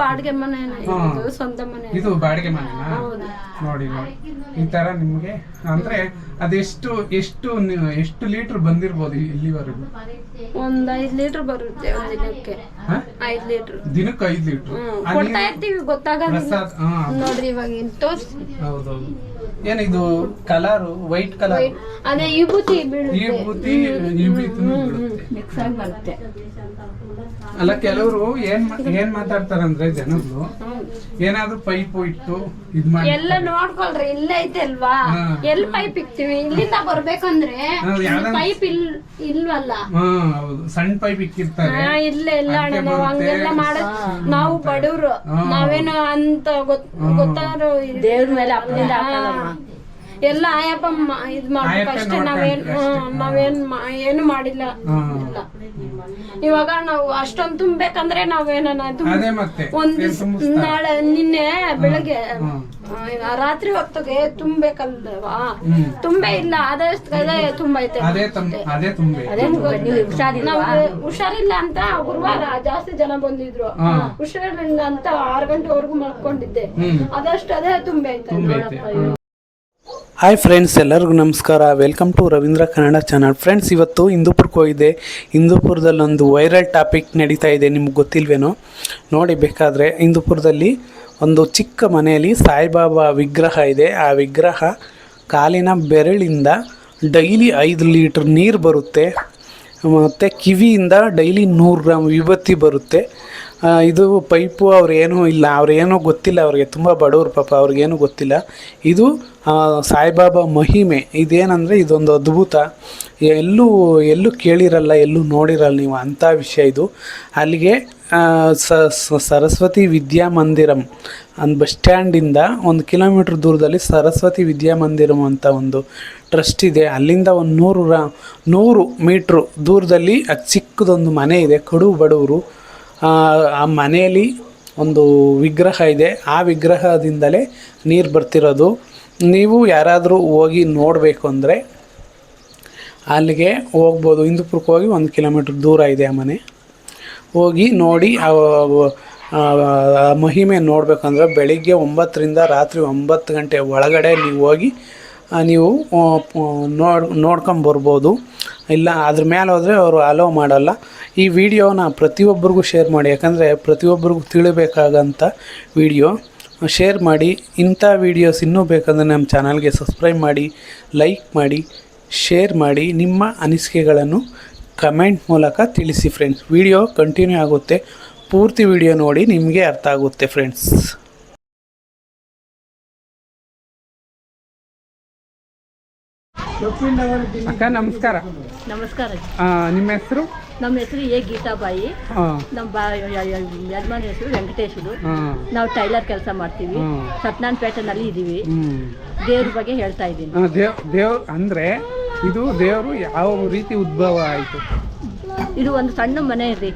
ಬಾಡಿಗೆ ಮನೆ ಸ್ವಂತ ಮನೆ ಇದು ಬಾಡಿಗೆ ಮನೆನಾ? ಹೌದು. ನೋಡಿ ನೋಡಿ. ಈ ತರ ನಿಮ್ಗೆ ಅಂದ್ರೆ ಅದೆಷ್ಟು ಎಷ್ಟು ಎಷ್ಟು ಲೀಟರ್ ಬಂದಿರ್ಬೋದು ಇಲ್ಲಿವರೆಗೂ? ಒಂದ್ ಐದ್ ಲೀಟರ್ ಬರುತ್ತೆ ಒಂದ್ ದಿನಕ್ಕೆ? ಐದ್ ಲೀಟರ್. ದಿನಕ್ಕೆ ಐದು ಲೀಟರ್. ಕೊಡ್ತಾ ಇರ್ತೀವಿ ಗೊತ್ತಾಗಲ್ಲ ನೋಡ್ರಿ ಇವಾಗ ತೋರ್ಸಿ ಹೌದೌದು ಏನಿದು ಕಲರ್? White colour? ಅದೇ ವಿಭೂತಿ ಈ ಬೀಳುತ್ತೆ. ಈ ಬೀತಿನೂ ಮಿಕ್ಸ್ ಆಗಿ ಬರುತ್ತೆ. ಅಲ್ಲ ಕೆಲವರು ಏನ್ ಏನ್ ಮಾತಾಡ್ತಾರಂದ್ರೆ ಜನಗಳು ಏನಾದ್ರೂ ಪೈಪ್ ಇಟ್ಟು ಇದ್ ಮಾಡಿ ಎಲ್ಲ ನೋಡ್ಕೊಳ್ರಿ ಇಲ್ಲ ಐತೆ ಅಲ್ವಾ? ಹಾ. ಎಲ್ಲಿ ಪೈಪ್ ಇಕ್ತಿವಿ? ಇಲ್ಲಿಂದ ಬರ್ಬೇಕಂದ್ರೆ ಪೈಪ್ ಇಲ್ ಇಲ್ವಲ್ಲ? ಹಾ ಹೌದು. ಸಣ್ಣ ಪೈಪ್ ಇಕ್ಕಿರ್ತಾರೆ. ಇಲ್ಲ ಇಲ್ಲ ಅಣ್ಣ ನಾವು. ಹಂಗೆಲ್ಲ ಮಾಡೋದ್ ನಾವು ಬಡವ್ರು. ನಾವೇನೋ ಅಂತ ಗೊತ್ತಾರು ಗೊತ್ತಾದ್ರು ದೇವ್ರ ಮೇಲೆ ಅಪ್ಪನಿಂದ ಹಾಕಲ್ಲಮ್ಮ. ಎಲ್ಲ ಆಯಪ್ಪ ಇದ್ ಮಾಡ್ಬೇಕು. ಅಷ್ಟೇ ನಾವೇನ್ ಹ್ಮ್, ನಾವೇನ್ ಮಾ- ಏನು ಮಾಡಿಲ್ಲ. ಇಲ್ಲ ಇವಾಗ ನಾವು ಅಷ್ಟೊಂದ್ ತುಂಬೇಕಂದ್ರೆ ನಾವೇನ ಅದೇ ಮತ್ತೆ. ಒಂದ್ ದಿವ್ಸ ನಾಳೆ ನಿನ್ನೆ ಬೆಳಗ್ಗೆ ಆ, ರಾತ್ರಿ ಹೊತ್ತಿಗೆ ತುಂಬೇಕಲ್ವಾ ತುಂಬೇ ತುಂಬೆ ಇಲ್ಲ. ಆದಷ್ಟು ಅದೇ ತುಂಬೈತೆ. ಅದೇ ತಮ್ ಅದೇ ತುಂಬೆ ಅದೇ ನೀವು ಹುಷಾರಿಲ್ಲ ಅಂತ ಗುರುವಾರ ಜಾಸ್ತಿ ಜನ ಬಂದಿದ್ರು. ಹಾ. ಹುಷಾರಿಲ್ಲ ಅಂತ ಆರ್ ಗಂಟೆವರೆಗೂ ಮಲ್ಕೊಂಡಿದ್ದೆ. ಹ್ಮ್. ಅದಷ್ಟು ಅದೇ ತುಂಬೈತೆ. ತುಂಬೈತೆ. ಹಾಯ್ ಫ್ರೆಂಡ್ಸ್ ಎಲ್ಲರಿಗೂ ನಮಸ್ಕಾರ. Welcome to Ravindra Kannada channel friends ಇವತ್ತು ಹಿಂದೂಪುರಕ್ಕೆ ಹೋಗಿದ್ದೆ ಹಿಂದೂಪುರದಲ್ಲಿ ಒಂದು ವೈರಲ್ ಟಾಪಿಕ್ ನಡೀತಾ ಇದೆ, ನಿಮ್ಗೆ ಗೊತ್ತಿಲ್ವೇನೋ? ನೋಡಿ, ಬೇಕಾದರೆ ಹಿಂದೂಪುರದಲ್ಲಿ ಒಂದು ಚಿಕ್ಕ ಮನೆಯಲ್ಲಿ ಸಾಯಿಬಾಬಾ ವಿಗ್ರಹ ಇದೆ. ಆ ವಿಗ್ರಹ ಕಾಲಿನ ಬೆರಳಿಂದ ಡೈಲಿ ಐದು ಲೀಟ್ರ್ ನೀರು ಬರುತ್ತೆ. ಮತ್ತು ಕಿವಿಯಿಂದ ಡೈಲಿ ನೂರು ಗ್ರಾಮ್ ವಿಭತ್ತಿ ಬರುತ್ತೆ. ಇದು ಪೈಪು ಅವ್ರೇನೂ ಇಲ್ಲ, ಅವ್ರೇನೂ ಗೊತ್ತಿಲ್ಲ, ಅವ್ರಿಗೆ ತುಂಬ ಬಡವರು ಪಾಪ, ಅವ್ರಿಗೇನು ಗೊತ್ತಿಲ್ಲ. ಇದು ಸಾಯಿಬಾಬಾ ಮಹಿಮೆ, ಇದೇನಂದರೆ ಇದೊಂದು ಅದ್ಭುತ. ಎಲ್ಲೂ ಎಲ್ಲೂ ಕೇಳಿರಲ್ಲ, ಎಲ್ಲೂ ನೋಡಿರಲ್ಲ ನೀವು ಅಂಥ ವಿಷಯ ಇದು. ಅಲ್ಲಿಗೆ ಸರಸ್ವತಿ ವಿದ್ಯಾಮಂದಿರಂ ಒಂದು ಬಸ್ ಸ್ಟ್ಯಾಂಡಿಂದ ಒಂದು ಕಿಲೋಮೀಟ್ರ್ ದೂರದಲ್ಲಿ ಸರಸ್ವತಿ ವಿದ್ಯಾಮಂದಿರಂ ಅಂತ ಒಂದು ಟ್ರಸ್ಟ್ ಇದೆ. ಅಲ್ಲಿಂದ ಒಂದು ನೂರು ರ, ನೂರು ಮೀಟ್ರು ದೂರದಲ್ಲಿ ಅದು ಚಿಕ್ಕದೊಂದು ಮನೆ ಇದೆ, ಕಡು ಬಡವರು ಆ ಮನೆಯಲ್ಲಿ ಒಂದು ವಿಗ್ರಹ ಇದೆ. ಆ ವಿಗ್ರಹದಿಂದಲೇ ನೀರು ಬರ್ತಿರೋದು. ನೀವು ಯಾರಾದರೂ ಹೋಗಿ ನೋಡಬೇಕು ಅಂದರೆ ಅಲ್ಲಿಗೆ ಹೋಗ್ಬೋದು. ಹಿಂದೂಪುರಕ್ಕೆ ಹೋಗಿ ಒಂದು ಕಿಲೋಮೀಟ್ರ್ ದೂರ ಇದೆ ಆ ಮನೆ. ಹೋಗಿ ನೋಡಿ, ಆ ಮಹಿಮೆ ನೋಡಬೇಕಂದ್ರೆ ಬೆಳಿಗ್ಗೆ ಒಂಬತ್ತರಿಂದ ರಾತ್ರಿ ಒಂಬತ್ತು ಗಂಟೆ ಒಳಗಡೆ ನೀವು ಹೋಗಿ ನೀವು ನೋಡಿ ನೋಡ್ಕೊಂಬರ್ಬೋದು ಇಲ್ಲ, ಅದ್ರ ಮೇಲೆ ಹೋದರೆ ಅವರು ಅಲೋ ಮಾಡಲ್ಲ. ಈ ವಿಡಿಯೋನ ಪ್ರತಿಯೊಬ್ಬರಿಗೂ ಶೇರ್ ಮಾಡಿ, ಯಾಕಂದರೆ ಪ್ರತಿಯೊಬ್ಬರಿಗೂ ತಿಳಿಬೇಕಾಗಂಥ ವಿಡಿಯೋ. ಶೇರ್ ಮಾಡಿ, ಇಂಥ ವೀಡಿಯೋಸ್ ಇನ್ನೂ ಬೇಕಂದರೆ ನಮ್ಮ ಚಾನಲ್ಗೆ ಸಬ್ಸ್ಕ್ರೈಬ್ ಮಾಡಿ ಲೈಕ್ ಮಾಡಿ ಶೇರ್ ಮಾಡಿ, ನಿಮ್ಮ ಅನಿಸಿಕೆಗಳನ್ನು ಕಮೆಂಟ್ ಮೂಲಕ ತಿಳಿಸಿ ಫ್ರೆಂಡ್ಸ್ ವಿಡಿಯೋ ಕಂಟಿನ್ಯೂ ಆಗುತ್ತೆ. ಪೂರ್ತಿ ವಿಡಿಯೋ ನೋಡಿ ನಿಮಗೆ ಅರ್ಥ ಆಗುತ್ತೆ ಫ್ರೆಂಡ್ಸ್ ಅಕ್ಕ ನಮಸ್ಕಾರ. ನಮಸ್ಕಾರ. ನಿಮ್ಮ ಹೆಸರು? ನಮ್ಮ ಹೆಸರು ಎ. ಗೀತಾಬಾಯಿ. ನಮ್ಮ ಬಾ ಯಜಮಾನ್ ಹೆಸರು ವೆಂಕಟೇಶ್ವರು ನಾವು ಟೈಲರ್ ಕೆಲಸ ಮಾಡ್ತೀವಿ. ಹ್ಮ್. ಸತ್ಯನಾರಾಯಣಪೇಟೆನಲ್ಲಿ ಇದ್ದೀವಿ ಇದೀವಿ ದೇವ್ರ ಬಗ್ಗೆ ಹೇಳ್ತಾ ಇದ್ದೀನಿ. ಆ, ದೇವ್ ದೇವ್ ಅಂದ್ರೆ ಇದು ದೇವರು ಯಾವ ರೀತಿ ಉದ್ಭವ ಆಯ್ತು? ಇದು ಒಂದು ಸಣ್ಣ ಮನೆ ಇದೆ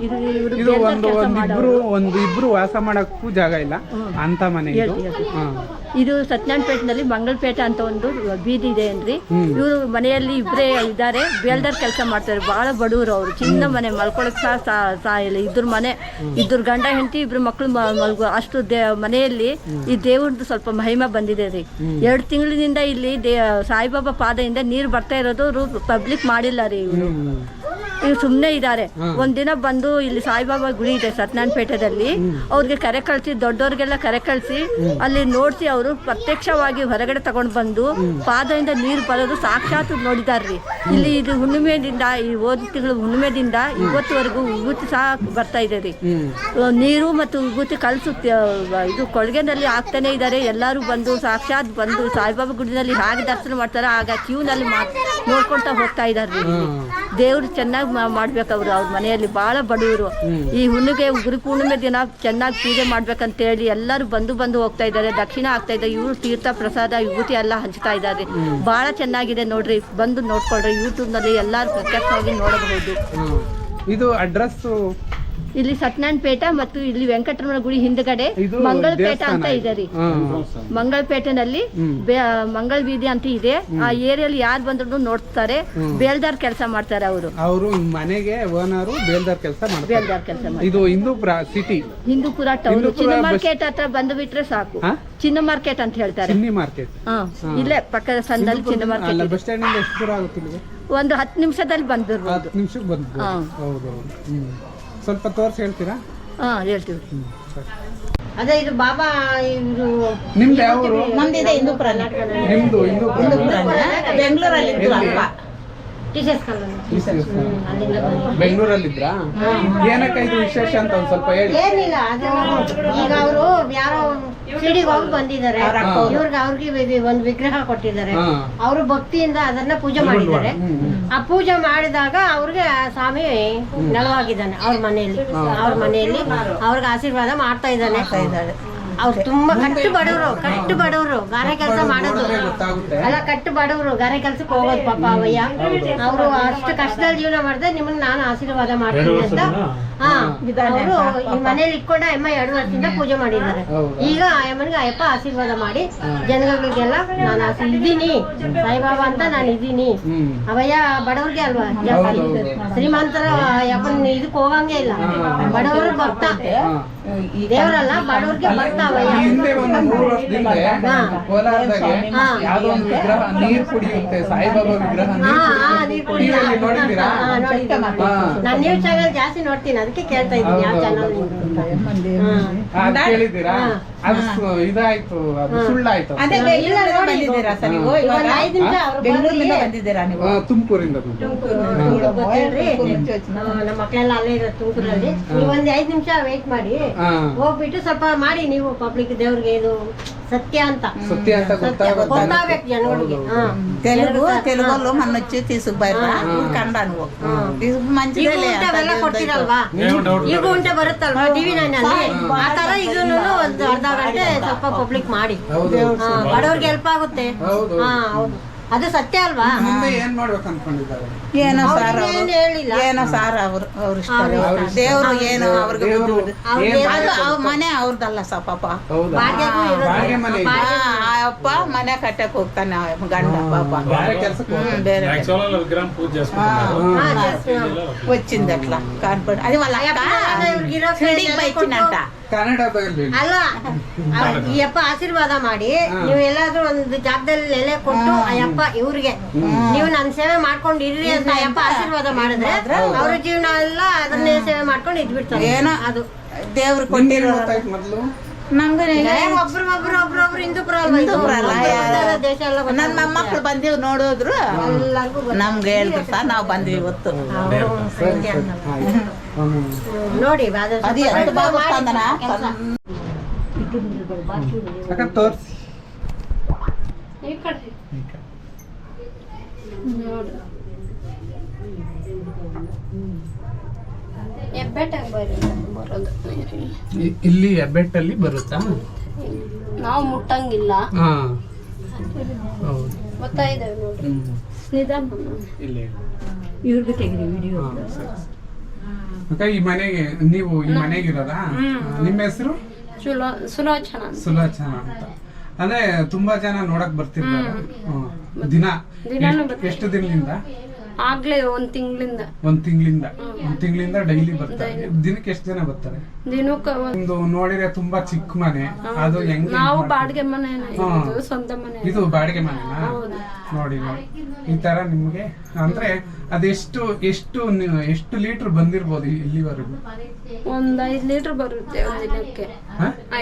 ಇದು ಒಂದು ಒಂದಿಬ್ರು ಒಂದು ಇಬ್ರು ವಾಸ ಮಾಡಕ್ಕೂ ಜಾಗ ಇಲ್ಲ. ಅಂತ ಮನೆ ಇದು. ಇದು ಸತ್ಯನಾರಾಯಣಪೇಟೆನಲ್ಲಿ ಮಂಗಳಪೇಟೆ ಅಂತ ಒಂದು ಬೀದಿ ಇದೆ ಏನ್ರಿ? ಇವರು ಮನೆಯಲ್ಲಿ ಇಬ್ಬರೇ ಇದ್ದಾರೆ. ಬೇಲ್ದಾರ್ ಕೆಲಸ ಮಾಡ್ತಾರೆ. ಬಹಳ ಬಡವರು ಅವರು. ಚಿನ್ನ ಮನೆ, ಮಲ್ಕೊಳಕ್ ಸಹ ಸಹ ಇಲ್ಲ. ಇದ್ರ ಮನೆ, ಇದ್ರ ಗಂಡ, ಹೆಂಡತಿ, ಇಬ್ರು ಮಕ್ಕಳು ಮಲ್ಗು, ಅಷ್ಟು ದೇ, ಮನೆಯಲ್ಲಿ ಈ ದೇವ್ರದ್ದು ಸ್ವಲ್ಪ ಮಹಿಮೆ ಬಂದಿದೆ ರೀ. ಎರಡು ತಿಂಗಳಿನಿಂದ ಇಲ್ಲಿ ದೇ, ಸಾಯಿಬಾಬಾ ಪಾದದಿಂದ ನೀರು ಬರ್ತಾ ಇರೋದು ಪಬ್ಲಿಕ್ ಮಾಡಿಲ್ಲ ರೀ ಇವರು. ಇವ್ರು ಸುಮ್ಮನೆ ಇದ್ದಾರೆ. ಒಂದಿನ ಬಂದು ಇಲ್ಲಿ ಸಾಯಿಬಾಬಾ ಗುಡಿ ಇದೆ ಸತ್ಯನಾರಾಯಣಪೇಟೆದಲ್ಲಿ ಅವ್ರಿಗೆ ಕರೆ ಕಳಿಸಿ ದೊಡ್ಡವ್ರಿಗೆಲ್ಲ ಕರೆ ಕಳಿಸಿ, ಅಲ್ಲಿ ನೋಡಿಸಿ ಅವರು ಪ್ರತ್ಯಕ್ಷವಾಗಿ ಹೊರಗಡೆ ತಗೊಂಡು ಬಂದು ಪಾದದಿಂದ ನೀರು ಬರೋದು ಸಾಕ್ಷಾತ್ ನೋಡಿದಾರ್ರಿ. ಇಲ್ಲಿ ಇದು ಹುಣ್ಣಿಮೆದಿಂದ ಈ ಹೋದ ತಿಂಗಳು ಹುಣ್ಣಿಮೆದಿಂದ ಇವತ್ತುವರೆಗೂ ವಿಭೂತಿ ಸಹ ಬರ್ತಾ ಇದೆ ರೀ. ನೀರು ಮತ್ತು ವಿಭೂತಿ ಕಲಸು ಇದು ಕೊಳಗೆನಲ್ಲಿ ಹಾಕ್ತಾನೆ ಇದ್ದಾರೆ ಎಲ್ಲರೂ ಬಂದು ಸಾಕ್ಷಾತ್ ಬಂದು ಸಾಯಿಬಾಬಾ ಗುಡಿನಲ್ಲಿ ಹಾಗೆ ದರ್ಶನ ಮಾಡ್ತಾರೆ ಆಗ ಕ್ಯೂನಲ್ಲಿ ನೋಡ್ಕೊಳ್ತಾ ಹೋಗ್ತಾ ಇದ್ದಾರೆ ದೇವ್ರು ಚೆನ್ನಾಗಿ ಮಾಡ್ಬೇಕು ಅವರು ಅವ್ರ ಮನೆಯಲ್ಲಿ ಬಹಳ ಬಡವರು. ಈ ಹುಣ್ಣಿಗೆ ಗುರು ಪೂರ್ಣಿಮೆ ದಿನ ಚೆನ್ನಾಗಿ ಪೂಜೆ ಮಾಡ್ಬೇಕಂತ ಹೇಳಿ ಎಲ್ಲರೂ ಬಂದು ಬಂದು ಹೋಗ್ತಾ ಇದ್ದಾರೆ. ದಕ್ಷಿಣ ಆಗ್ತಾ ಇದ್ದಾರೆ ಇವರು ತೀರ್ಥ ಪ್ರಸಾದ ವಿಭೂತಿ ಎಲ್ಲ ಹಂಚ್ತಾ ಇದ್ದಾರೆ. ಬಹಳ ಚೆನ್ನಾಗಿದೆ ನೋಡ್ರಿ. ಬಂದು ನೋಡ್ಕೊಳ್ರಿ. ಯೂಟ್ಯೂಬ್ನಲ್ಲಿ ಎಲ್ಲರೂ ಪ್ರತ್ಯಕ್ಷವಾಗಿ ನೋಡಬಹುದು. ಇದು ಅಡ್ರೆಸ್ ಇಲ್ಲಿ ಸತ್ಯನಾರಾಯಣಪೇಟ ಮತ್ತು ಇಲ್ಲಿ ವೆಂಕಟರಮಣ ಗುಡಿ ಹಿಂದ್ಗಡೆ ಮಂಗಳ ಮಂಗಳಪೇಟ ಅಂತ ಇದೆ. ರೀ. ಮಂಗಳಪೇಟೆನಲ್ಲಿ. ಮಂಗಳ ಬೀದಿ ಅಂತ ಇದೆ. ಆ ಏರಿಯಲ್ಲಿ ಯಾರು ಬಂದ್ರು ನೋಡ್ತಾರೆ. ಬೇಲ್ದಾರ್ ಕೆಲಸ ಮಾಡ್ತಾರೆ ಅವರು. ಅವರು ಮನೆಗೆ ಓನರು ಬೇಲ್ದಾರ್ ಕೆಲಸ ಮಾಡ್ತಾರೆ. ಬೇಲ್ದಾರ್ ಕೆಲಸ ಇದು ಹಿಂದೂಪುರ ಸಿಟಿ ಹಿಂದೂಪುರ ಟೌನ್ ಚಿನ್ನ ಮಾರ್ಕೆಟ್ ಹತ್ರ ಬಂದು ಬಿಟ್ರೆ ಸಾಕು. ಚಿನ್ನ ಮಾರ್ಕೆಟ್ ಅಂತ ಹೇಳ್ತಾರೆ. ಚಿನ್ನಿ ಮಾರ್ಕೆಟ್ ಇಲ್ಲೇ ಪಕ್ಕದ ಸಂದಲ್ಲಿ ಚಿನ್ನ ಮಾರ್ಕೆಟ್. ಬಸ್ ಸ್ಟ್ಯಾಂಡ್ ಎಷ್ಟು ದೂರ ಆಗುತ್ತೆ ಒಂದು ಹತ್ತು ನಿಮಿಷದಲ್ಲಿ ಬಂದಿರ್ಬೋದು. ಹತ್ತು ನಿಮಿಷಕ್ಕೆ. ಹೌದು ಸ್ವಲ್ಪ ತೋರಿಸಿ ಹೇಳ್ತೀರಾ? ಹಾ ಹೇಳ್ತೀವಿ. ಅದೇ ಇದು ಬಾಬಾ ಇವರು ನಿಮ್ದು ಯಾವ ಊರು ನಮ್ದಿದೆ ಹಿಂದೂಪುರನೇ ನಿಮ್ದು ಹಿಂದೂಪುರ. ಬೆಂಗಳೂರಲ್ಲಿ ಇದ್ದು ಅಪ್ಪ ಟೀಚರ್ಸ್ ಕಾಲೋನಿ. ಬೆಂಗಳೂರಲ್ಲಿದ್ರಾ? ಏನಕ್ಕೆ ಇದು ವಿಶೇಷ ಅಂತ ಒಂದ್ ಸ್ವಲ್ಪ ಹೇಳಿ. ಏನಿಲ್ಲ ಈಗ ಅವರು ಯಾರೋ ಸಿಡಿಗೆ ಹೋಗಿ ಬಂದಿದ್ದಾರೆ. ಇವ್ರಿಗೆ ಅವ್ರಿಗೆ ಒಂದು ವಿಗ್ರಹ ಕೊಟ್ಟಿದ್ದಾರೆ. ಅವರು ಭಕ್ತಿಯಿಂದ ಅದನ್ನ ಪೂಜೆ ಮಾಡಿದ್ದಾರೆ. ಆ ಪೂಜೆ ಮಾಡಿದಾಗ ಅವ್ರಿಗೆ ಸ್ವಾಮಿ ನೆಲವಾಗಿದ್ದಾನೆ ಅವ್ರ ಮನೆಯಲ್ಲಿ. ಅವ್ರ ಮನೆಯಲ್ಲಿ ಅವ್ರಿಗೆ ಆಶೀರ್ವಾದ ಮಾಡ್ತಾ ಇದ್ದಾನೆ. ಅವ್ರು ತುಂಬಾ ಕಟ್ಟು ಬಡವರು ಕಟ್ಟು ಬಡವರು ಗಾರೆ ಕೆಲಸ ಮಾಡೋದು. ಅಲ್ಲ ಕಟ್ಟು ಬಡವರು ಗಾರೆ ಕೆಲ್ಸಕ್ಕೆ ಹೋಗೋದು ಪಾಪ ಅವಯ್ಯ. ಅವರು ಅಷ್ಟು ಕಷ್ಟದಲ್ಲಿ ಜೀವನ ಮಾಡಿದ್ರೆ ನಿಮಗೆ ನಾನು ಆಶೀರ್ವಾದ ಮಾಡ್ತೀನಿ ಅಂತ. ಹಾ ಅವರು ಈ ಮನೇಲಿ ಇಟ್ಕೊಂಡ ಅಮ್ಮ ಎರಡು ವರ್ಷದಿಂದ ಪೂಜೆ ಮಾಡಿದ್ದಾರೆ? ಈಗ ಅಮ್ಮನಿಗೆ ಅಯ್ಯಪ್ಪ ಆಶೀರ್ವಾದ ಮಾಡಿ ಜನಗಳಿಗೆಲ್ಲ ನಾನು ಇದ್ದೀನಿ. ಸಾಯಿಬಾಬಾ ಅಂತ ನಾನು ಇದ್ದೀನಿ. ಅವಯ್ಯ ಬಡವ್ರಿಗೆ ಅಲ್ವಾ? ಜಾಸ್ತಿ. ಶ್ರೀಮಂತರ ಅಯ್ಯಪ್ಪನ ಇದಕ್ಕೆ ಹೋಗಂಗೆ ಇಲ್ಲ. ಬಡವರು ಭಕ್ತ. ದೇವರಲ್ಲ ಬಡವ್ರಿಗೆ ಬರ್ತಾವಯ್ಯ ಹಿಂದೆ ಒಂದು ಮೂರು ವರ್ಷದಿಂದ ಕೋಲಾರದಾಗೆ ಹಾ. ಯಾವ್ದೋ ಒಂದು ವಿಗ್ರಹ ನೀರ್ ಕುಡಿಯುತ್ತೆ ಸಾಯಿಬಾಬಾ ವಿಗ್ರಹ ಹಾ ನೀರ್ ಹಾ ಕುಡಿಯುತ್ತೆ. ನೀವ್ ಕುಡಿತಾ? TV ಯಲ್ಲಿ ನೋಡಿದ್ದೀರಾ ಹಾ, ನೋಡಿದ್ದೀನಿ. ಹಾ. ನಾನ್ ನ್ಯೂಸ್ ಚಾನಲ್ ಜಾಸ್ತಿ ನೋಡ್ತೀನಿ ಅದಕ್ಕೆ ಕೇಳ್ತಾ ಇದ್ದೀನಿ ಯಾವ ಚಾನಲ್ ಕೇಳಿದ್ದೀರಾ ಹಾ. ಅದು ಇದಾಯ್ತು ಅದು ಸುಳ್ಳಾಯ್ತು. ಅದೇ ಬೆಂಗಳೂರಿಂದ ಬಂದಿದ್ದೀರಾ ಸರ್ ನೀವು? ಇವಾಗ ಇವಾಗ ನಿಮಿಷ ಅವ್ರು ಬೆಂಗಳೂರಿಂದ ಬಂದಿದ್ದೀರಾ ನೀವು? ಆ, ತುಮಕೂರಿಂದ ನಮ್ಮ ಮಕ್ಕಳೆಲ್ಲ ಅಲ್ಲೇ ಇರೋ ತುಮಕೂರಲ್ಲಿ. ನೀವು ಒಂದ್ ಐದ್ ನಿಮಿಷ ವೇಟ್ ಮಾಡಿ. ಹೋಗ್ಬಿಟ್ಟು ಸ್ವಲ್ಪ ಮಾಡಿ ನೀವು ಪಬ್ಲಿಕ್ ದೇವ್ರಿಗೆ ಇದು ಸತ್ಯ ಅಂತ ಸತ್ಯ ಅಂತ ಸತ್ಯ ಗೊತ್ತಾಗುತ್ತೆ ಗೊತ್ತಾಗ್ಬೇಕು ಜನಗಳಿಗೆ ಹಾ తెలుగు తెలుగులో మన వచ్చి తీసుకుపోయారా కన్నడ నువ్వు ಈಗ మంచిదే ಉಂಟೆ ಅವೆಲ್ಲ ಕೊಡ್ತೀರಲ್ವಾ ಈಗ ಉಂಟೆ ಬರುತ್ತಲ್ವಾ ಟಿವಿ ನೈನ್ ಅಲ್ಲಿ ಆ ತರ ಇದನ್ನು ಒಂದು ಅರ್ಧ ಗಂಟೆ ಸ್ವಲ್ಪ ಪಬ್ಲಿಕ್ ಮಾಡಿ ಹೌದು ಹಾ, ಬಡವ್ರಿಗೆ ಹೆಲ್ಪ್ ಆಗುತ್ತೆ ಹೌದು ಹಾ ಹೌದು ಅದು ಸತ್ಯ ಅಲ್ವಾ? ಮುಂದೆ ಏನ್ ಮಾಡ್ಬೇಕು ಅನ್ಕೊಂಡಿದ್ದಾರೆ? ಏನೋ ಸಾರ್ ಹೇಳಿಲ್ಲ. ಏನೋ ಸಾರ್ ಅವ್ರು ಅವ್ರ ದೇವ್ರು ಏನೋ ಅವ್ರಿಗೆ ಮನೆ ಅವ್ರದಲ್ಲ ಸ ಪಾಪ. ಆ, ಅಪ್ಪ ಮನೆ ಕಟ್ಟಕ್ ಹೋಗ್ತಾನೆ ಗಂಡ ಪಾಪ. ಬೇರೆ ಕೆಲ್ಸಕ್ಕೆ ಹ್ಮ್, ಹೋಗ್ತಾರೆ. ಕನ್ನಡ ಅಲ್ಲ ಈ ಅಪ್ಪ ಆಶೀರ್ವಾದ ಮಾಡಿ ನೀವು ಎಲ್ಲಾದ್ರೂ ಒಂದು ಜಾಗದಲ್ಲಿ ನೆಲೆ ಕೊಟ್ಟು ಅಯ್ಯಪ್ಪ ಇವ್ರಿಗೆ ನೀವು ನನ್ನ ಸೇವೆ ಮಾಡ್ಕೊಂಡು ಇರ್ರಿ ಅಂತ ಅಯ್ಯಪ್ಪ ಆಶೀರ್ವಾದ ಮಾಡಿದ್ರೆ ಅವ್ರ ಜೀವನ ಎಲ್ಲ ಅದನ್ನೇ ಸೇವೆ ಮಾಡ್ಕೊಂಡು ಇದ್ಬಿಡ್ತಾರೆ. ಏನೋ ಅದು. ದೇವ್ರು ಕೊಟ್ಟಿರೋ ಮೊದಲು? ಗೊತ್ತಾಗುತ್ತೆ. ನನ್ನ ಮೊಮ್ಮಕ್ಳು ಬಂದಿವ್ ನೋಡಿದ್ರು. ನಮ್ಗೆ ಹೇಳಿದ್ರು ಸಹ ನಾವು ಬಂದ್ವಿ ಇವತ್ತು. ನೋಡಿ ಅದು ಸ್ವಲ್ಪ ಎಷ್ಟು ಬರೋದು. ಇಲ್ಲಿ ಹೆಬ್ಬೆಟ್ಟಲ್ಲಿ ಬರುತ್ತಾ? ನಾವು ಮುಟ್ಟಂಗಿಲ್ಲ. ಹಾ. ಹೌದು. ಗೊತ್ತಾಯಿದ್ದೇವೆ ನೋಡ್ರಿ. ಹ್ಮ್. ನಿಧಾನ. ಇಲ್ಲಿ ಇವ್ರಿಗೆ ತೆಗಿರಿ ವಿಡಿಯೋ ಹಾ, ಸರಿ. ಅಕ್ಕ ಈ ಮನೆಗೆ ನೀವು ಈ ಮನೆಗಿರೋದಾ? ನಿಮ್ಮ ಹೆಸರು? ಸುಲೋ ಸುಲೋಚನ ಅಂತ. ಸುಲೋಚನ ಅಂತ. ಅಂದ್ರೆ ತುಂಬಾ ಜನ ನೋಡಕ್ ಬರ್ತಿರ್ತಾರೆ. ಹ್ಮ್. ದಿನ. ದಿನಾನೂ ಎಷ್ಟ್- ಎಷ್ಟು ದಿನದಿಂದ? ಆಗ್ಲೇ ಒಂದ್ ತಿಂಗಳಿಂದ. ಒಂದ್ ತಿಂಗಳಿಂದ. ಒಂದ್ ತಿಂಗಳಿಂದ ಡೈಲಿ ಬರ್ತಾರೆ. ದಿನಕ್ಕೆ ಎಷ್ಟು ಜನ ಬರ್ತಾರೆ? ದಿನಕ್ಕೆ ಒಂದು ನೋಡಿದ್ರೆ ತುಂಬಾ ಚಿಕ್ಕ ಮನೆ. ಅದು ಹೆಂಗ್ ನಾವು ಬಾಡಿಗೆ ಮನೆ ಸ್ವಂತ ಮನೆ ಇದು ಬಾಡಿಗೆ ಮನೆನಾ? ನೋಡಿ ನೋಡಿ. ಈ ತರ ನಿಮ್ಗೆ ಅಂದ್ರೆ ಅದೆಷ್ಟು ಎಷ್ಟು ಎಷ್ಟು ಲೀಟರ್ ಬಂದಿರ್ಬೋದು ಇಲ್ಲಿವರೆಗೂ? ಒಂದ್ ಐದ್ ಲೀಟರ್ ಬರುತ್ತೆ ಒಂದ್ ದಿನಕ್ಕೆ?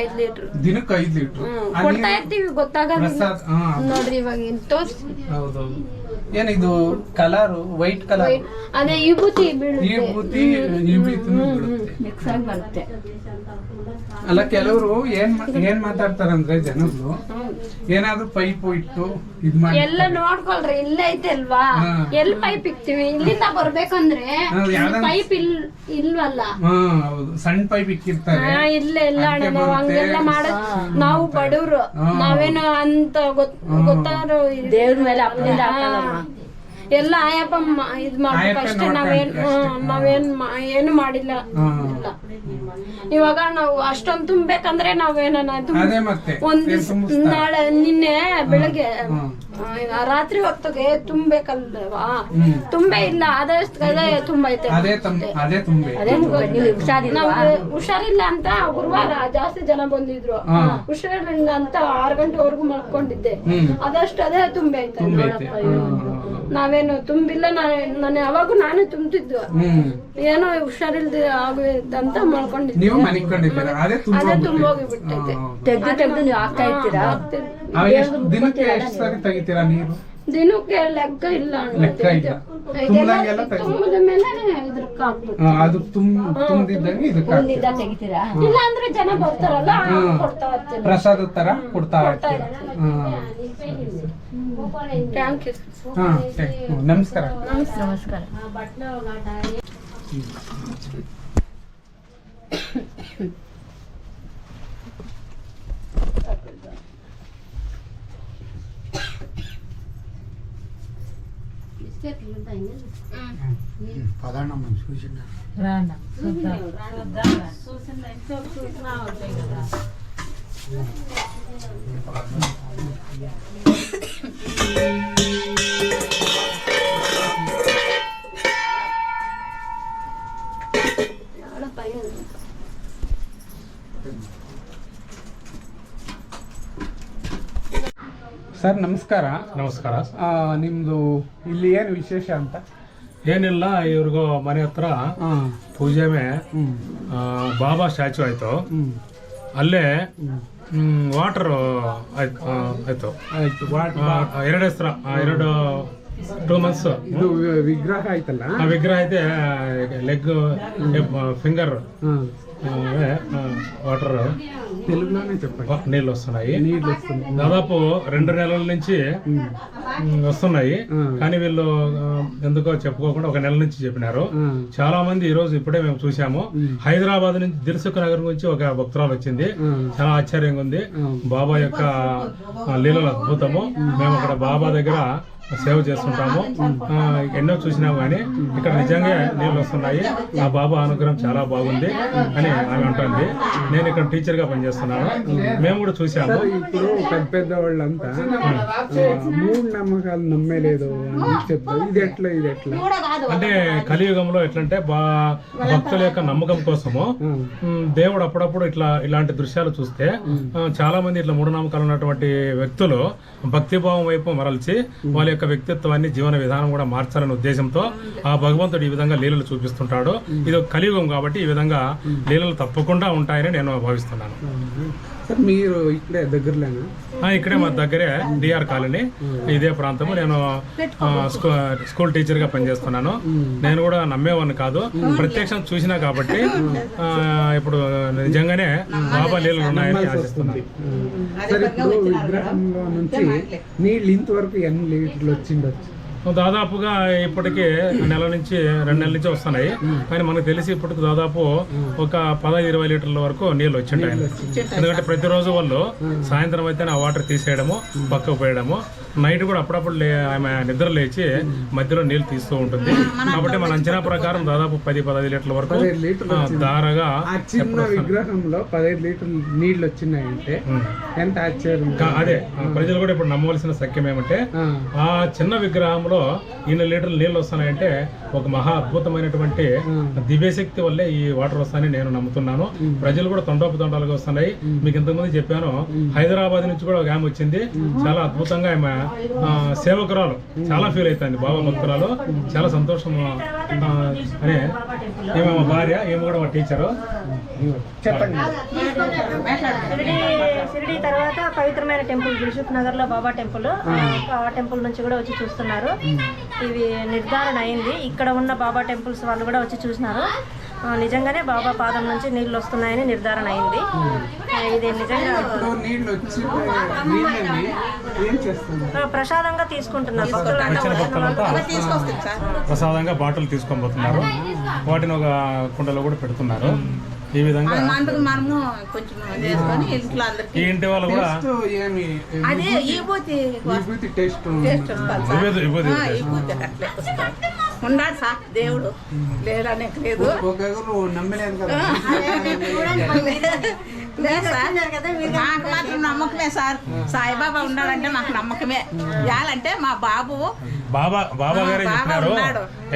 ಐದ್ ಲೀಟರ್. ದಿನಕ್ಕೆ ಐದ್ ಲೀಟರ್. ಕೊಡ್ತಾ ಇರ್ತೀವಿ ಗೊತ್ತಾಗಲ್ಲ ನೋಡ್ರಿ ಇವಾಗ ಹೌದು ತೋರ್ಸಿ ಹೌದೌದು. ಏನಿದು? ಕಲರ್? White colour? ಅದೇ ವಿಭೂತಿ ಈ ಬೀಳುತ್ತೆ. ಈ ಬೀತಿನೂ ಮಿಕ್ಸ್ ಆಗಿ ಬರುತ್ತೆ. ಅಲ್ಲ ಕೆಲವರು ಏನ್ ಏನ್ ಮಾತಾಡ್ತಾರಂದ್ರೆ ಜನಗಳು ಏನಾದ್ರೂ ಪೈಪ್ ಇಟ್ಟು ಇದ್ ಮಾಡಿ ಎಲ್ಲ ನೋಡ್ಕೊಳ್ರಿ ಇಲ್ಲೇ ಐತೆ ಅಲ್ವಾ? ಹಾ. ಎಲ್ಲಿ ಪೈಪ್ ಇಕ್ತಿವಿ? ಇಲ್ಲಿಂದ ಬರ್ಬೇಕಂದ್ರೆ ಪೈಪ್ ಇಲ್ ಇಲ್ವಲ್ಲ? ಹಾ ಹೌದು. ಸಣ್ಣ ಪೈಪ್ ಇಕ್ಕಿರ್ತಾರೆ. ಇಲ್ಲ ಇಲ್ಲೇ ನಾವು. ಹಂಗೆಲ್ಲ ಮಾಡ ನಾವು ಬಡವ್ರು. ನಾವೇನು ಅಂತ ಗೊತ್ ಗೊತ್ತಾದ್ರು ದೇವ್ರ ಮೇಲೆ ಅಪ್ಪನಿಂದ ಹಾಕಲ್ಲಮ್ಮ ಎಲ್ಲ ಆಯಪ್ಪ ಇದ್ ಮಾಡ್ಬೇಕು. ಅಷ್ಟೇ ನಾವೇನ್ ನಾವೇನ್ ಏನು ಮಾಡಿಲ್ಲ. ಇವಾಗ ನಾವು ಅಷ್ಟೊಂದ್ ತುಂಬೇಕಂದ್ರೆ ನಾವೇನ ಒಂದ್ ನಾಳೆ ನಿನ್ನೆ ಬೆಳಗ್ಗೆ. ಆ, ರಾತ್ರಿ ಹೊತ್ತಿಗೆ ತುಂಬೇಕಲ್ವಾ. ತುಂಬೆ ಇಲ್ಲ ಆದಷ್ಟು ತುಂಬೈತೆ ಅದೇ ತಮ್ ಅದೇ ತುಂಬೆ. ನೀವು ಹುಷಾರಿಲ್ವಾ? ನಮ್ಗೆ ಹುಷಾರಿಲ್ಲ ಅಂತ ಗುರುವಾರ ಜಾಸ್ತಿ ಜನ ಬಂದಿದ್ರು. ಹಾ. ಹುಷಾರಿಲ್ಲ ಅಂತ ಆರ್ ಗಂಟೆವರೆಗೂ ಮಲ್ಕೊಂಡಿದ್ದೆ. ಹ್ಮ್. ಅದಷ್ಟು ಅದೇ ತುಂಬೆ ಐತೆ. ತುಂಬೈತೆ ನಾವೇನು ತುಂಬಿಲ್ಲ ನಾನು ಯಾವಾಗ ನಾನು ತುಂಬ್ತಿದ್ದು. ಹ್ಮ್. ಏನೋ ಹುಷಾರಿಲ್ದೆ ಆಗುತ್ತಂತ ಮಲ್ಕೊಂಡಿದ್ದೆ. ನೀವು ಮನಿಕೊಂಡಿದ್ದೀರ ಅದೇ ಅದೇ ತುಂಬ ತುಂಬೋಗಿಬಿಟ್ಟೈತೆ ತೆಗ್ದು ತೆಗ್ದು ನೀವು ಹಾಕ್ತಾ ಇರ್ತೀರಾ? ಎಷ್ಟು ದಿನಕ್ಕೆ ಎಷ್ಟು ಸಾರಿ ತೆಗಿತೀರಾ ನೀರು? ದಿನಕ್ಕೆ ಲೆಕ್ಕ ಇಲ್ಲ ಅಣ್ಣ. ಲೆಕ್ಕ ಇಲ್ಲ. ತೆಗಿತೀರಾ? ತೆಗಿ ತುಂಬಿದ ಮೇಲೆ ಇದ್ರಕ್ಕೆ ಹಾಕ್ಬೇಕು. ಆ, ಅದು ತುಂಬ ತುಂಬಿದ್ದಂಗೆ ಇದಕ್ಕೆ ಹಾಕ್ತೀರಾ. ತೆಗಿತೀರಾ? ಇಲ್ಲ ಅಂದ್ರೆ ಜನ ಬರ್ತಾರಲ್ಲ ಹ್ಮ್. ಕೊಡ್ತಾ ಇರ್ತೀನಿ. ಪ್ರಸಾದ ತರ ಕೊಡ್ತಾ ನಮಸ್ಕಾರ. ಹಾ ಥ್ಯಾಂಕ್ ಯು ಹಾ ಸರಿ. ಹ್ಮ್, ನಮಸ್ಕಾರ ನಮಸ್ಕಾರ ಸರ್ ನಮಸ್ಕಾರ. ನಮಸ್ಕಾರ. ನಿಮ್ದು ಇಲ್ಲಿ ಏನು ವಿಶೇಷ ಅಂತ? ಏನಿಲ್ಲ ಇವ್ರಿಗೂ ಮನೆ ಹತ್ರ ಪೂಜೆಮೆ ಬಾಬಾ ಸ್ಟ್ಯಾಚು ಆಯ್ತು. ಅಲ್ಲೇ ವಾಟರ್ ಆಯ್ತು. ಆಯ್ತು ಎರಡು ಹೆಸರ ಎರಡು ಟೂ ಮಂತ್ಸ್. ಇದು ವಿಗ್ರಹ ಆಯ್ತಲ್ಲ? ವಿಗ್ರಹ ಐತೆ ಲೆಗ್ ಫಿಂಗರ್. వాటర్. తెలుగులోనే చెప్పండి. నీళ్ళు వస్తున్నాయి. నీళ్ళు వస్తుంది దాదాపు రెండు నెలల నుంచి వస్తున్నాయి. కానీ వీళ్ళు ఎందుకో చెప్పుకోకుండా ఒక నెల నుంచి చెప్పినారు. చాలా మంది ఈ రోజు ఇప్పుడే మేము చూసాము హైదరాబాద్ నుంచి దిల్సుఖ్ నగర్ నుంచి ఒక భక్తురాలు వచ్చింది. చాలా ఆశ్చర్యంగా ఉంది. బాబా యొక్క లీలలు అద్భుతము. మేము అక్కడ బాబా దగ్గర సేవ చేస్తుంటాము ఎన్నో చూసినాము కానీ ఇక్కడ నిజంగా నీళ్ళు వస్తున్నాయి. ఆ బాబా అనుగ్రహం చాలా బాగుంది అని ఆమె అంటుంది. నేను ఇక్కడ టీచర్గా పనిచేస్తున్నాను. మేము కూడా చూసాము ఇప్పుడు పెద్ద పెద్ద వాళ్ళంతా మూడు నమ్మకాలు నమ్మలేదు అని చెప్తారు. ఇది ఎట్లా ఇది ఎట్లా? అంటే కలియుగంలో ఎట్లంటే బా భక్తుల యొక్క నమ్మకం కోసము దేవుడు అప్పుడప్పుడు ఇట్లా ఇలాంటి దృశ్యాలు చూస్తే చాలా మంది ఇట్లా మూఢనమ్మకాలు ఉన్నటువంటి వ్యక్తులు భక్తిభావం వైపు మరల్చి వాళ్ళ యొక్క వ్యక్తిత్వాన్ని జీవన విధానం కూడా మార్చాలనే ఉద్దేశంతో ఆ భగవంతుడు ఈ విధంగా లీలలు చూపిస్తుంటాడు. ఇది ఒక కలియుగం కాబట్టి ఈ విధంగా లీలలు తప్పకుండా ఉంటాయని నేను భావిస్తున్నాను. సార్ మీరు ఇక్కడే దగ్గరలేనా? ఆ, ఇక్కడే మా దగ్గరే డిఆర్ కాలనీ. ఇదే ప్రాంతము. నేను స్కూల్ టీచర్గా పనిచేస్తున్నాను నేను కూడా నమ్మేవాడిని కాదు. ప్రత్యక్షం చూసినా కాబట్టి ఇప్పుడు నిజంగానే బాబా లీలలు ఉన్నాయని ఆశిస్తున్నాను. సరే ఇప్పుడు విగ్రహంలో నుంచి నీళ్ళు ఇంతవరకు ఎన్ని లీటర్లు వచ్చిండొచ్చు? దాదాపుగా ఇప్పటికి నెల నుంచి రెండు నెలల నుంచి వస్తున్నాయి. కానీ మనకు తెలిసి ఇప్పటికి దాదాపు ఒక పదహైదు ఇరవై లీటర్ల వరకు నీళ్ళు వచ్చింటాయి. ఎందుకంటే ప్రతిరోజు వాళ్ళు సాయంత్రం అయితే ఆ వాటర్ తీసేయడము పక్కకు పోయడము నైట్ కూడా అప్పుడప్పుడు లే ఆమె నిద్ర లేచి మధ్యలో నీళ్ళు తీస్తూ ఉంటుంది. కాబట్టి మన అంచనా ప్రకారం దాదాపు పది పదహైదు లీటర్ల వరకు దారగా ఆ చిన్న విగ్రహంలో పదహైదు లీటర్లు నీళ్ళు వచ్చినాయంటే ఎంత ఆశ్చర్యం. అదే ప్రజలు కూడా ఇప్పుడు నమ్మవలసిన సత్యం ఏమంటే ఆ, చిన్న విగ్రహంలో ఇన్ని లీటర్లు నీళ్ళు వస్తున్నాయంటే ఒక మహా అద్భుతమైనటువంటి దివ్యశక్తి వల్లే ఈ వాటర్ వస్తాయని నేను నమ్ముతున్నాను. ప్రజలు కూడా తొండోపు తొండాలుగా వస్తున్నాయి మీకు ఇంతకుముందు చెప్పాను హైదరాబాద్ నుంచి కూడా ఒక ఆమె వచ్చింది. చాలా అద్భుతంగా ఆమె సేవకురాలు. చాలా ఫీల్ అవుతుంది బాబా భక్తురాలు. చాలా సంతోషం అనే. ఈమె మా భార్య ఈమె కూడా మా టీచరు చెప్పండి. షిరిడి తర్వాత పవిత్రమైన టెంపుల్ దిల్సుఖ్ నగర్లో బాబా టెంపుల్. ఆ టెంపుల్ నుంచి కూడా వచ్చి చూస్తున్నారు. ఇవి నిర్ధారణ అయింది. ఇక్కడ ఉన్న బాబా టెంపుల్స్ వాళ్ళు కూడా వచ్చి చూసినారు. నిజంగానే బాబా పాదం నుంచి నీళ్ళు వస్తున్నాయని నిర్ధారణ అయింది. ఇది నిజంగా ప్రసాదంగా తీసుకుంటున్నారు ప్రసాదంగా బాటిల్ తీసుకొని పోతున్నారు. వాటిని ఒక కుండలో కూడా పెడుతున్నారు. ఈ విధంగా ఈ ఇంటి వాళ్ళు కూడా టేస్ట్ ఉన్నాడు సార్ దేవుడు లేడనే లేదు. సార్. నాకు మాత్రం నమ్మకమే సార్. సాయిబాబా ఉన్నాడంటే నాకు నమ్మకమే. యాలంటే మా బాబు బాబా బాబా గారే చెప్పినారు.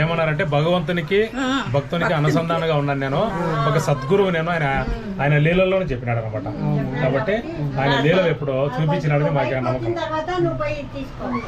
ఏమన్నారంటే భగవంతునికి భక్తునికి అనుసంధానంగా ఉన్నాను నేను. ఒక సద్గురువు నేను. ఆయన ఆయన లీలల్లోనే చెప్పినాడు అనమాట కాబట్టి ఆయన లీలలు ఎప్పుడో చూపించినాడని మాకు నమ్మకం.